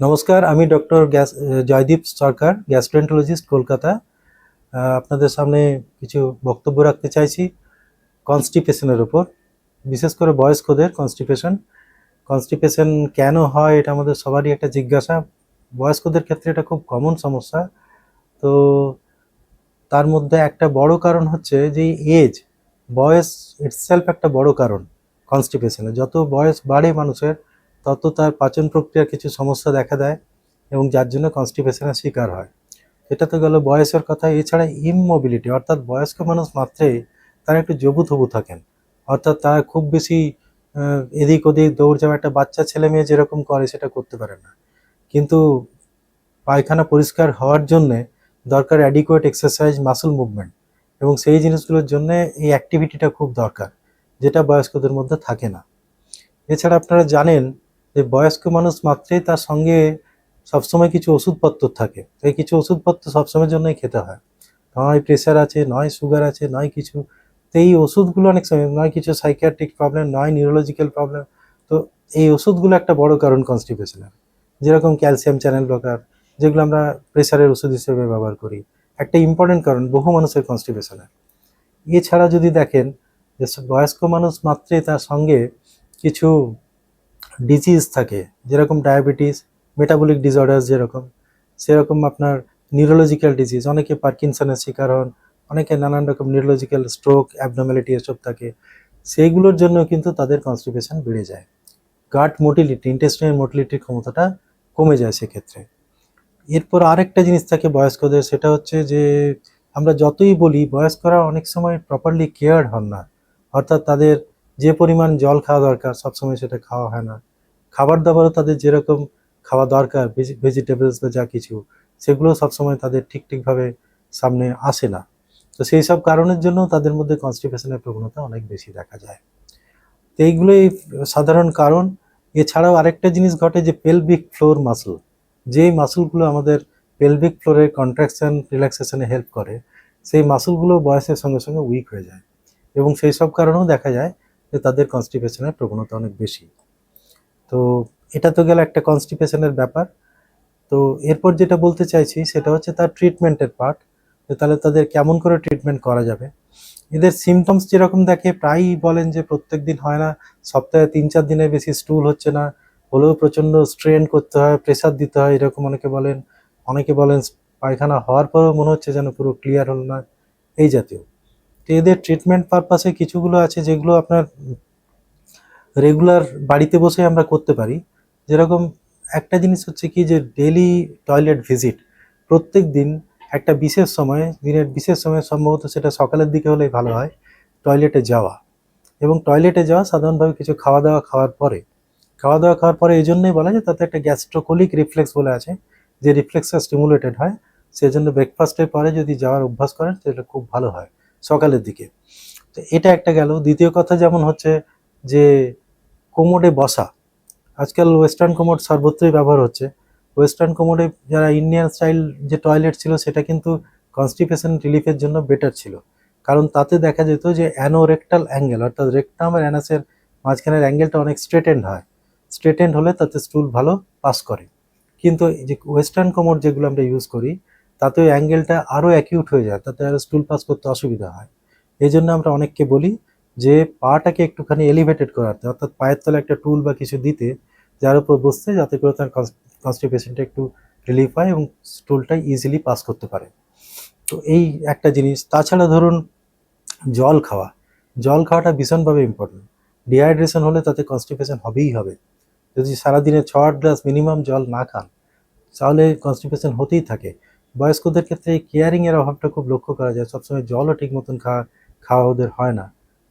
নমস্কার, আমি ডক্টর গ্যাস জয়দীপ সরকার গ্যাস্ট্রেন্টোলজিস্ট কলকাতা। আপনাদের সামনে কিছু বক্তব্য রাখতে চাইছি কনস্টিপেশনের উপর। বিশেষ করে বয়স্কদের কনস্টিপেশন কনস্টিপেশন কেন হয় এটা আমাদের সবারই একটা জিজ্ঞাসা। বয়স্কদের ক্ষেত্রে এটা খুব কমন সমস্যা। তো তার মধ্যে একটা বড় কারণ হচ্ছে যে এজ বয়স ইটসেলফ একটা বড় কারণ কনস্টিপেশনে যত বয়স বাড়ে মানুষের তত তার পাচন প্রক্রিয়ার কিছু সমস্যা দেখা দেয় এবং যার জন্য কনস্টিপেশনের শিকার হয়। এটা তো গেল বয়সের কথা। এছাড়া ইমমোবিলিটি অর্থাৎ বয়স্ক মানুষ মাত্রেই তারা একটু জবু থবু থাকেন। অর্থাৎ তারা খুব বেশি এদিক ওদিক দৌড় যাওয়া একটা বাচ্চা ছেলে মেয়ে যেরকম করে সেটা করতে পারে না। কিন্তু পায়খানা পরিষ্কার হওয়ার জন্যে দরকার অ্যাডিকুয়েট এক্সারসাইজ মাসল মুভমেন্ট এবং সেই জিনিসগুলোর জন্য এই অ্যাক্টিভিটিটা খুব দরকার, যেটা বয়স্কদের মধ্যে থাকে না। এছাড়া আপনারা জানেন যে বয়স্ক মানুষ মাত্রেই তার সঙ্গে সবসময় কিছু ওষুধপত্র থাকে। এই কিছু ওষুধপত্র সবসময়ের জন্যই খেতে হয়। নয় প্রেশার আছে, নয় সুগার আছে, নয় কিছু। তো এই ওষুধগুলো অনেক সময়, নয় কিছু সাইকিয়াট্রিক প্রবলেম নয় নিউরোলজিক্যাল প্রবলেম তো এই ওষুধগুলো একটা বড় কারণ কনস্টিপেশনের যেরকম ক্যালসিয়াম চ্যানেল ব্লকার যেগুলো আমরা প্রেশারের ওষুধ হিসেবে ব্যবহার করি, একটা ইম্পর্টেন্ট কারণ বহু মানুষের কনস্টিপেশনের এছাড়া যদি দেখেন, যে বয়স্ক মানুষ মাত্রই তার সঙ্গে কিছু ডিজিজ থাকে, যেরকম ডায়াবেটিস মেটাবলিক ডিসঅর্ডার যেরকম, সেরকম আপনার নিউরোলজিক্যাল ডিজিজ অনেকে পার্কিনসনের শিকার হন, অনেকে নানান রকম নিউরোলজিক্যাল স্ট্রোক অ্যাবনর্মালিটি এসব থাকে, সেইগুলোর জন্য কিন্তু তাদের কনস্টিপেশন বেড়ে যায়। গাট মোটিলিটি ইন্টেস্টাইন মোটিলিটির ক্ষমতাটা কমে যায় সেক্ষেত্রে। এরপর আরেকটা জিনিস থাকে বয়স্কদের, সেটা হচ্ছে যে আমরা যতই বলি, বয়স্করা অনেক সময় প্রপারলি কেয়ার হন না। অর্থাৎ তাদের যে পরিমাণ জল খাওয়া দরকার, সবসময় সেটা খাওয়া হয় না। খাবার দাবারও তাদের যেরকম খাওয়া দরকার ভেজিটেবলস বা যা কিছু, সেগুলো সবসময় তাদের ঠিক ঠিকভাবে সামনে আসে না। তো সেই সব কারণের জন্য তাদের মধ্যে কনস্টিপেশনের প্রবণতা অনেক বেশি দেখা যায়। তো এইগুলোই সাধারণ কারণ। এছাড়াও আরেকটা জিনিস ঘটে যে পেলভিক ফ্লোর মাসল যেই মাসলগুলো আমাদের পেলভিক ফ্লোরের কন্ট্রাকশন রিল্যাক্সেশনে হেল্প করে, সেই মাসলগুলো বয়সের সঙ্গে সঙ্গে উইক হয়ে যায়। এবং সেই সব কারণেও দেখা যায় যে তাদের কনস্টিপেশনের প্রবণতা অনেক বেশি। তো এটা তো গেল একটা কনস্টিপেশনের ব্যাপার। তো এরপর যেটা বলতে চাইছি, সেটা হচ্ছে তার ট্রিটমেন্টের পার্ট তো তাহলে তাদের কেমন করে ট্রিটমেন্ট করা যাবে? এদের সিমটমস যেরকম দেখে, প্রায়ই বলেন যে প্রত্যেক দিন হয় না। সপ্তাহে তিন চার দিনের বেশি স্টুল হচ্ছে না। হলেও প্রচণ্ড স্ট্রেন করতে হয় প্রেসার দিতে হয়, এরকম অনেকে বলেন। অনেকে বলেন পায়খানা হওয়ার পরেও মনে হচ্ছে যেন পুরো ক্লিয়ার হলো না, এই জাতীয়। তো এদের ট্রিটমেন্ট পারপাসে কিছুগুলো আছে যেগুলো আপনার রেগুলার বাড়িতে বসে আমরা করতে পারি। যেরকম একটা জিনিস হচ্ছে কি যে ডেলি টয়লেট ভিজিট প্রত্যেক দিন একটা বিশেষ সময়ে, দিনের বিশেষ সময়ে সম্ভবত সেটা সকালের দিকে হলেই ভালো হয় টয়লেটে যাওয়া। এবং টয়লেটে যাওয়া সাধারণভাবে কিছু খাওয়া দাওয়া খাওয়ার পরে খাওয়া দাওয়া খাওয়ার পরে এই জন্যই বলা যায় তাতে একটা গ্যাস্ট্রোকোলিক রিফ্লেক্স বলে আছে, যে রিফ্লেক্সটা স্টিমুলেটেড হয় সেই জন্য ব্রেকফাস্টের পরে যদি যাওয়ার অভ্যাস করেন সেটা খুব ভালো হয় সকালের দিকে। তো এটা একটা গেল। দ্বিতীয় কথা যেমন হচ্ছে যে কোমোডে বসা। আজকাল ওয়েস্টার্ন কোমোড সর্বত্রই ব্যবহার হচ্ছে। ওয়েস্টার্ন কোমোডে যারা ইন্ডিয়ান স্টাইল যে টয়লেট ছিল, সেটা কিন্তু কনস্টিপেশন রিলিফের জন্য বেটার ছিল। কারণ তাতে দেখা যেত যে অ্যানোরেক্টাল অ্যাঙ্গেল অর্থাৎ রেকটাম আর অ্যানাসের মাঝখানের অ্যাঙ্গেলটা অনেক স্ট্রেটেন্ড হয়। স্ট্রেটেন্ড হলে তাতে স্টুল ভালো পাস করে। কিন্তু যে ওয়েস্টার্ন কোমোড যেগুলো আমরা ইউজ করি, তাতে ওই অ্যাঙ্গেলটা আরও অ্যাকিউট হয়ে যায়। তাতে আরও স্টুল পাস করতে অসুবিধা হয়। এই জন্য আমরা অনেককে বলি যে পাটাকে একটুখানি এলিভেটেড করাতে, অর্থাৎ পায়ের তলে একটা টুল বা কিছু দিতে, যার উপর বসতে, যাতে করে তার কনস্টিপেশনটা একটু রিলিফ হয় এবং স্টুলটা ইজিলি পাস করতে পারে। তো এই একটা জিনিস। তাছাড়া ধরুন, জল খাওয়া। জল খাওয়াটা ভীষণভাবে ইম্পর্টেন্ট ডিহাইড্রেশন হলে তাতে কনস্টিপেশন হবেই হবে। যদি সারাদিনে ছ আট গ্লাস মিনিমাম জল না খান, তাহলে কনস্টিপেশন হতেই থাকে। বয়স্কদের ক্ষেত্রে এই কেয়ারিংয়ের অভাবটা খুব লক্ষ্য করা যায়। সবসময় জলও ঠিক মতন খাওয়া খাওয়া ওদের হয় না।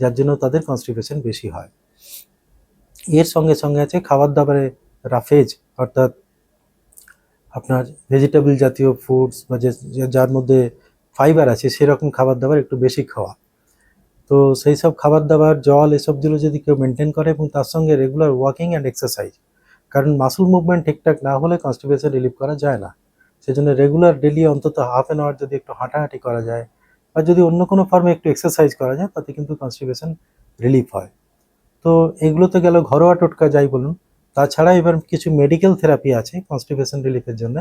যার জন্য তাদের কনস্টিপেশন বেশি হয়। এর সঙ্গে সঙ্গে আছে খাবার দাবারে রাফেজ অর্থাৎ আপনার ভেজিটেবল জাতীয় ফুডস বা যে যার মধ্যে ফাইবার আছে, সেরকম খাবার দাবার একটু বেশি খাওয়া। তো সেই সব খাবার দাবার জল এসবগুলো যদি কেউ মেনটেন করে এবং তার সঙ্গে রেগুলার ওয়াকিং অ্যান্ড এক্সারসাইজ কারণ মাসল মুভমেন্ট ঠিকঠাক না হলে কনস্টিপেশন রিলিভ করা যায় না। সেজন্য রেগুলার ডেলি অন্তত হাফ অ্যান আওয়ার যদি একটু হাঁটাহাঁটি করা যায় বা যদি অন্য কোনো ফর্মে একটু এক্সারসাইজ করা যায়, তাতে কিন্তু কনস্টিপেশন রিলিফ হয়। তো এগুলো তো গেল ঘরোয়া টোটকা যাই বলুন। তাছাড়া এবার কিছু মেডিকেল থেরাপি আছে কনস্টিপেশন রিলিফের জন্য,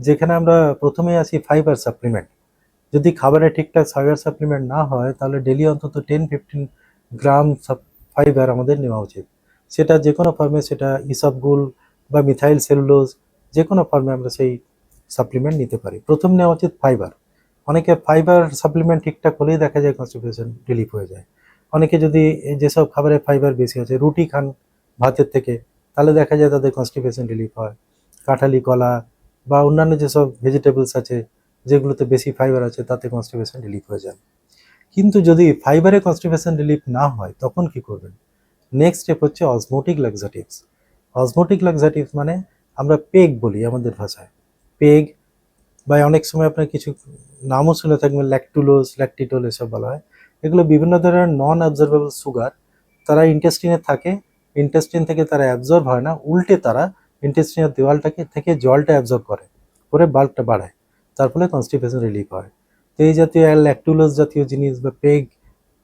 যেখানে আমরা প্রথমে আসি ফাইবার সাপ্লিমেন্ট যদি খাবারে ঠিকঠাক ফাইবার সাপ্লিমেন্ট না হয়, তাহলে ডেলি অন্তত টেন ফিফটিন গ্রাম ফাইবার আমাদের নেওয়া উচিত। সেটা যে কোনো ফর্মে সেটা ইসবগুল বা মিথাইল সেলুলোজ যে কোনো ফর্মে আমরা সেই সাপ্লিমেন্ট নিতে পারি। প্রথম নেওয়া উচিত ফাইবার অনেকে ফাইবার সাপ্লিমেন্ট ঠিকঠাক হলেই দেখা যায় কনস্টিপেশন রিলিফ হয়ে যায়। অনেকে যদি যেসব খাবারে ফাইবার বেশি আছে, রুটি খান ভাতের থেকে, তাহলে দেখা যায় তাদের কনস্টিপেশন রিলিফ হয়। কাঁঠালি, কলা বা অন্যান্য যেসব ভেজিটেবলস আছে, যেগুলোতে বেশি ফাইবার আছে, তাতে কনস্টিপেশন রিলিফ হয়ে যায়। কিন্তু যদি ফাইবারে কনস্টিপেশন রিলিফ না হয়, তখন কি করবেন? নেক্সট স্টেপ হচ্ছে অসমোটিক লাক্সাটিভস অসমোটিক লাক্সাটিভস মানে আমরা পেগ বলি আমাদের ভাষায়। পেগ বা অনেক সময় আপনার কিছু নামও শুনে থাকবেন ল্যাকটুলোজ ল্যাকটিটোল এসব বলা হয়। এগুলো বিভিন্ন ধরনের নন অবজারভেবল সুগার তারা ইন্টেস্টিনে থাকে। ইন্টেস্টিন থেকে তারা অ্যাবজর্ব হয় না, উল্টে তারা ইন্টেস্টিনের দেওয়ালটাকে থেকে জলটা অ্যাবজর্ব করে করে বাল্বটা বাড়ায়। তার ফলে কনস্টিপেশন রিলিফ হয়। তো এই জাতীয় ল্যাকটুলোজ জাতীয় জিনিস বা পেগ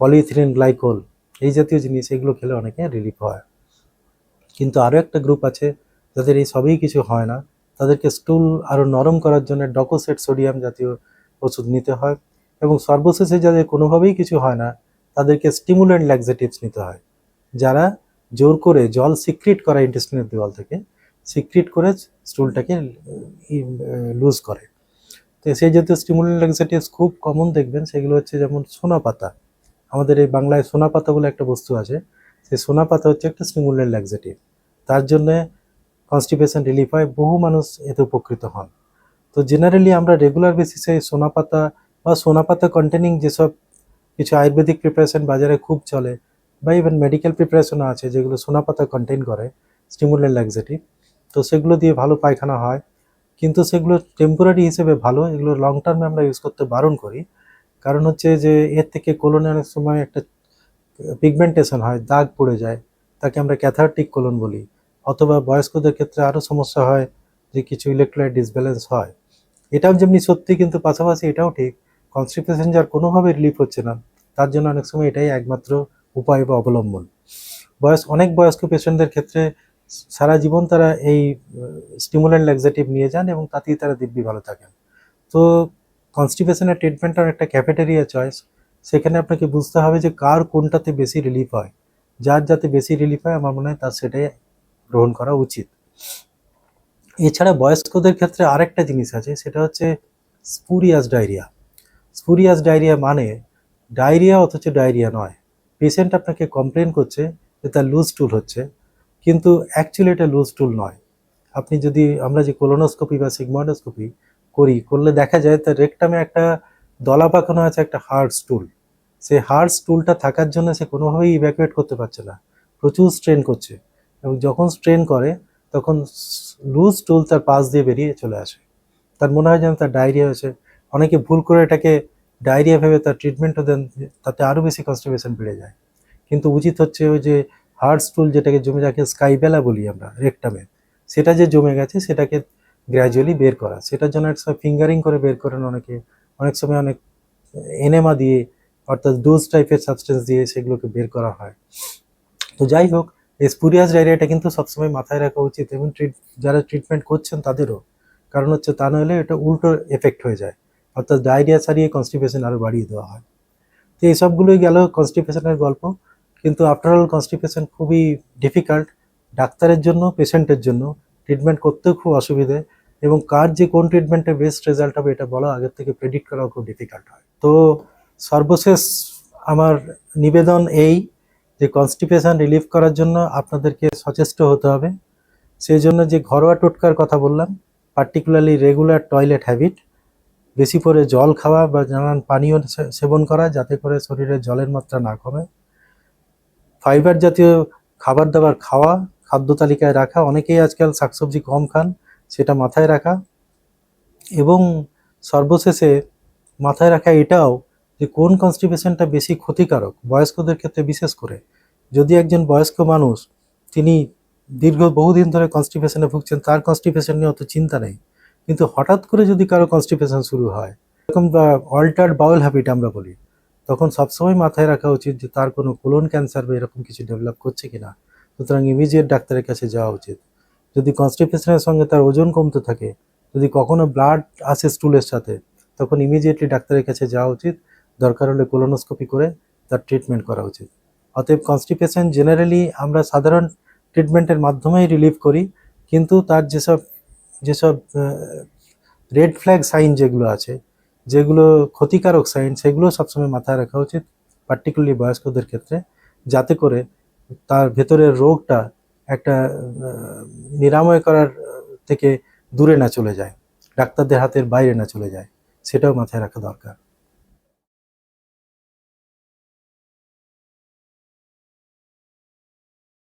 পলিথিলিন গ্লাইকোল এই জাতীয় জিনিস, এগুলো খেলে অনেকে রিলিফ হয়। কিন্তু আরও একটা গ্রুপ আছে, যাদের এই সবই কিছু হয় না। তাদেরকে স্টুল আরও নরম করার জন্য ডকোসেট সোডিয়াম জাতীয় ওষুধ নিতে হয় এবং সর্বশেষে যাদের কোনোভাবেই কিছু হয় না, তাদেরকে স্টিমুলেন্ট ল্যাক্সেটিভস নিতে হয়। যারা জোর করে জল সিক্রিট করা ইন্টেস্টিনের দেওয়াল থেকে সিক্রিট করে স্টুলটাকে লুজ করে। তো সেই জাতীয় স্টিমুলেন্ট ল্যাক্সেটিভস খুব কমন দেখবেন, সেগুলো হচ্ছে যেমন সোনা পাতা। আমাদের এই বাংলায় সোনা পাতা বলে একটা বস্তু আছে, সেই সোনা পাতা হচ্ছে একটা স্টিমুলেন্ট ল্যাক্সেটিভ তার জন্যে কনস্টিপেশন রিলিফ হয়, বহু মানুষ এতে উপকৃত হন। তো জেনারেলি আমরা রেগুলার বেসিসে সোনা পাতা বা সোনা পাতা কন্টেনিং যেসব কিছু আয়ুর্বেদিক প্রিপারেশন বাজারে খুব চলে বা ইভেন মেডিকেল প্রিপারেশনও আছে যেগুলো সোনা পাতা কন্টেন করে স্টিমুলেন্ট ল্যাক্সেটিভ তো সেগুলো দিয়ে ভালো পায়খানা হয়। কিন্তু সেগুলো টেম্পোরারি হিসেবে ভালো, এগুলো লং টার্মে আমরা ইউজ করতে বারণ করি। কারণ হচ্ছে যে এর থেকে কোলনে অনেক সময় একটা পিগমেন্টেশন হয়, দাগ পড়ে যায়, তাকে আমরা ক্যাথারটিক কোলন বলি। অথবা বয়স্কদের ক্ষেত্রে আরও সমস্যা হয় যে কিছু ইলেকট্রোলাইট ডিসব্যালেন্স হয়। এটাও যেমনি সত্যি, কিন্তু পাশাপাশি এটাও ঠিক কনস্টিপেশন যার কোনোভাবে রিলিফ হচ্ছে না, তার জন্য অনেক সময় এটাই একমাত্র উপায় বা অবলম্বন। বয়স, অনেক বয়স্ক পেশেন্টদের ক্ষেত্রে সারা জীবন তারা এই স্টিমুলেন্ট ল্যাক্সেটিভ নিয়ে যান এবং তাতেই তারা দিব্যি ভালো থাকেন। তো কনস্টিপেশনের ট্রিটমেন্টের একটা ক্যাফেটেরিয়া চয়েস সেখানে আপনাকে বুঝতে হবে যে কার কোনটাতে বেশি রিলিফ হয়। যার যাতে বেশি রিলিফ হয়, আমার মনে হয় তার সেটাই গ্রহণ করা উচিত। এছাড়া বয়স্কদের ক্ষেত্রে আরেকটা জিনিস আছে, সেটা হচ্ছে স্পুরিয়াস ডায়রিয়া। স্পুরিয়াস ডায়রিয়া মানে ডায়রিয়া অথচ ডায়রিয়া নয়। পেশেন্ট আপনাকে কমপ্লেন করছে যে তার লুজ টুল হচ্ছে, কিন্তু অ্যাকচুয়ালি এটা লুজ টুল নয়। আপনি যদি আমরা যে কোলোনোস্কোপি বা সিগমোডোস্কোপি করি, করলে দেখা যায় তার রেকটামে একটা দলা পাকানো আছে, একটা হার্ড স্টুল সেই হার্ড স্টুলটা থাকার জন্য সে কোনোভাবেই ইভ্যাকুয়েট করতে পারছে না। প্রচুর স্ট্রেন করছে। এবং যখন স্ট্রেন করে, তখন লুজ টুল তার পাশ দিয়ে বেরিয়ে চলে আসে। তার মনে হয় যেন তার ডায়রিয়া হয়েছে। অনেকে ভুল করে এটাকে ডায়রিয়া ভেবে তার ট্রিটমেন্টও দেন, তাতে আরও বেশি কনস্টিপেশন বেড়ে যায়। কিন্তু উচিত হচ্ছে ওই যে হার্ড স্টুল যেটাকে জমে যাকে স্কাইবেলা বলি আমরা রেকটামে সেটা যে জমে গেছে সেটাকে গ্র্যাজুয়ালি বের করা। সেটার জন্য এক সময় ফিঙ্গারিং করে বের করেন অনেকে। অনেক সময় অনেক এনেমা দিয়ে, অর্থাৎ ডোজ টাইপের সাবস্টেন্স দিয়ে সেগুলোকে বের করা হয়। তো যাই হোক স্পুরিয়াস ডায়রিয়াটা কিন্তু সবসময় মাথায় রাখা উচিত এবং ট্রিট যারা ট্রিটমেন্ট করছেন তাদেরও। কারণ হচ্ছে তা নাহলে এটা উল্টো এফেক্ট হয়ে যায়। অর্থাৎ ডায়রিয়া ছাড়িয়ে কনস্টিপেশন আরও বাড়িয়ে দেওয়া হয়। তো এই সবগুলোই গেল কনস্টিপেশনের গল্প। কিন্তু আফটারঅল কনস্টিপেশন খুবই ডিফিকাল্ট ডাক্তারের জন্য পেশেন্টের জন্য। ট্রিটমেন্ট করতেও খুব অসুবিধে। এবং কার যে কোন ট্রিটমেন্টে বেস্ট রেজাল্ট হবে এটা বলা আগের থেকে প্রেডিক্ট করাও খুব ডিফিকাল্ট হয়। তো সর্বশেষ আমার নিবেদন এই যে কনস্টিপেশন রিলিফ করার জন্য আপনাদেরকে সচেষ্ট হতে হবে। সেই জন্য যে ঘরোয়া টোটকার কথা বললাম পার্টিকুলারলি রেগুলার টয়লেট হ্যাবিট বেশি করে জল খাওয়া বা নানান পানীয় সেবন করা যাতে করে শরীরে জলের মাত্রা না কমে। ফাইবার জাতীয় খাবার দাবার খাওয়া, খাদ্য তালিকায় রাখা, অনেকেই আজকাল শাকসবজি কম খান, সেটা মাথায় রাখা। এবং সর্বশেষে মাথায় রাখা এটাও যে কোন কনস্টিপেশনটা বেশি ক্ষতিকারক বয়স্কদের ক্ষেত্রে বিশেষ করে? যদি একজন বয়স্ক মানুষ তিনি দীর্ঘ বহুদিন ধরে কনস্টিপেশনে ভুগছেন, তার কনস্টিপেশন নিয়ে অত চিন্তা নেই। কিন্তু হঠাৎ করে যদি কারও কনস্টিপেশন শুরু হয়, এরকম অল্টার্ড বাউল হ্যাবিট আমরা বলি, তখন সবসময় মাথায় রাখা উচিত যে তার কোনো কোলন ক্যান্সার বা এরকম কিছু ডেভেলপ করছে কিনা। সুতরাং ইমিডিয়েট ডাক্তারের কাছে যাওয়া উচিত। যদি কনস্টিপেশনের সঙ্গে তার ওজন কমতে থাকে, যদি কখনো ব্লাড আসে স্টুলের সাথে, তখন ইমিডিয়েটলি ডাক্তারের কাছে যাওয়া উচিত। দরকার হলে কোলোনোস্কোপি করে তার ট্রিটমেন্ট করা উচিত। অতএব কনস্টিপেশন জেনারেলি আমরা সাধারণ ট্রিটমেন্টের মাধ্যমেই রিলিভ করি, কিন্তু তার যেসব যেসব রেড ফ্ল্যাগ সাইন যেগুলো আছে, যেগুলো ক্ষতিকারক সাইন সেগুলো সবসময় মাথায় রাখা উচিত পার্টিকুলারলি বয়স্কদের ক্ষেত্রে, যাতে করে তার ভেতরের রোগটা একটা নিরাময় করার থেকে দূরে না চলে যায়, ডাক্তারদের হাতের বাইরে না চলে যায়, সেটাও মাথায় রাখা দরকার।